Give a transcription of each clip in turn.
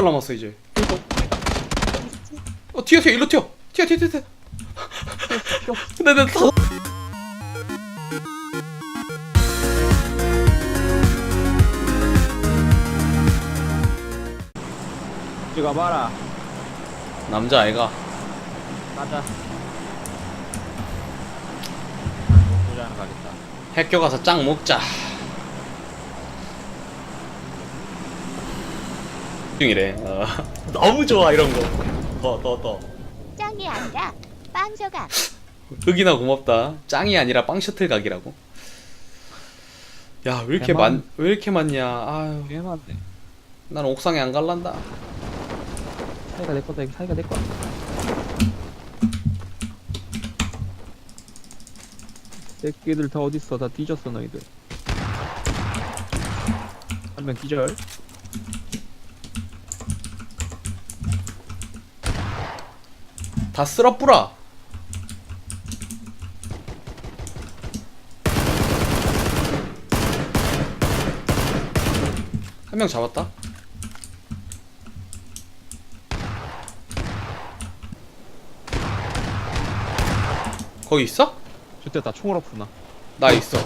발 남았어 이제. 어 튀어 튀어 일로 튀어. 튀어 튀어 튀어 튀어. 네네 다섯 찍어봐라. 남자 아이가. 가자. 하나 가겠다 학교 가서 짱 먹자 중이래. 어. 너무 좋아 이런 거 더 더 더. 짱이 아니라 빵저가 흑이나 고맙다. 짱이 아니라 빵 셔틀 각이라고? 야 왜 이렇게 대만. 많 왜 이렇게 많냐? 아유 꽤 많네 난 옥상에 안 갈란다. 사이가 내 거다 이거 사이가 내 거야. 새끼들 다 어딨어? 다 뒤졌어 너희들. 한 명 기절 다 쓸어 뿌라. 한 명 잡았다. 거기 있어? 저때 다 총을 없구나? 나 있어.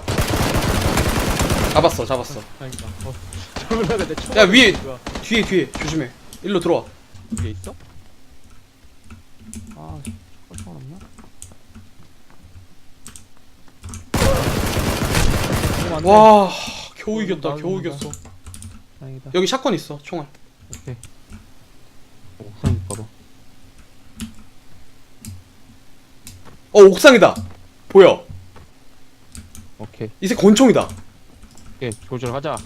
잡았어 잡았어. 어 저걸로 근데 총 야, 위에- 뒤에 뒤에. 조심해. 일로 들어와. 위에 있어? 아 총알 없나? 어, 안 돼. 와 겨우 어, 이겼다 겨우. 이겼어. 다행이다. 여기 샷건 있어 총알. 오케이. 옥상 봐봐 어 옥상이다. 보여. 오케이. 이새 권총이다. 오케이 조절하자.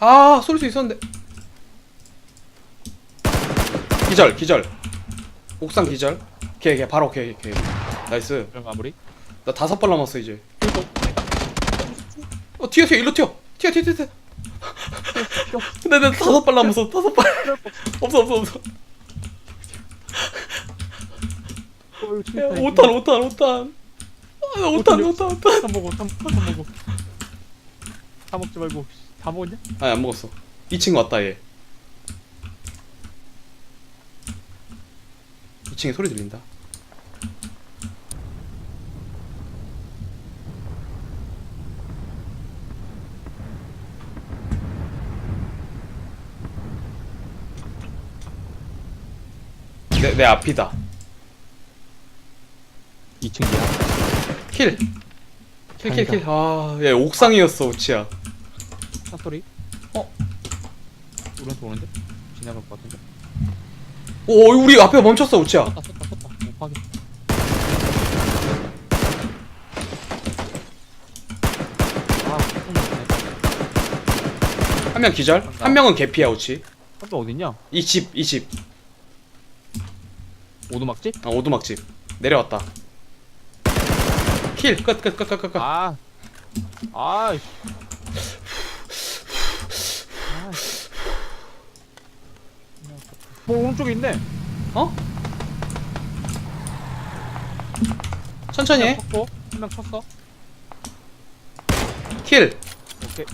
아 쏠 수 있었는데. 기절 기절 옥상 기절. 걔 걔 바로 걔 걔 나이스. 그럼 마무리. 나 다섯 발 남았어 이제. 어 튀어 튀어. 일로 튀어. 튀어 튀어 튀어 튀어. 네네 다섯 발 남았어. 다섯 발. 없어 없어 없어. 야, 5탄 5탄 5탄. 아, 5탄 5탄 5탄 다 먹어 다, 다 먹어. 다 먹지 말고. 다 먹었냐? 아니 안 먹었어. 2층 왔다 얘 2층에 소리 들린다. 내, 내 앞이다. 2층이야? 킬! 킬 킬 킬. 아, 얘 옥상이었어 우치야. 사소리? 어? 오른쪽 오는데? 지나갈 것 같은데 오 우리 앞에 멈췄어 우치야. 아손 맞네 한명 기절. 한 명은 개피야 우치. 한명 어딨냐? 이 집 이 집. 오두막집? 아, 오두막집. 내려왔다. 킬끝끝끝 끝끝. 아. 아이씨 뭐 오른쪽에 있네 어? 천천히 해. 쳤고 한명 쳤어 킬. 오케이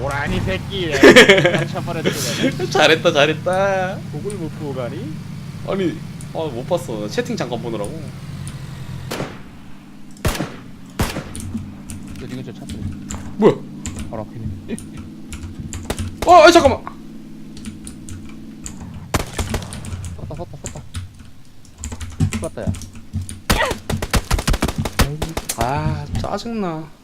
오라니 새끼 잘했다, 잘했다. 곡을 못 보고 가니? 아니, 아, 못 봤어. 나 채팅 잠깐 보느라고. 어디 근처 찼어 뭐야? 바로 앞이네 어, 아, 잠깐만. 섰다 섰다 섰다 섰다 야 아, 짜증나.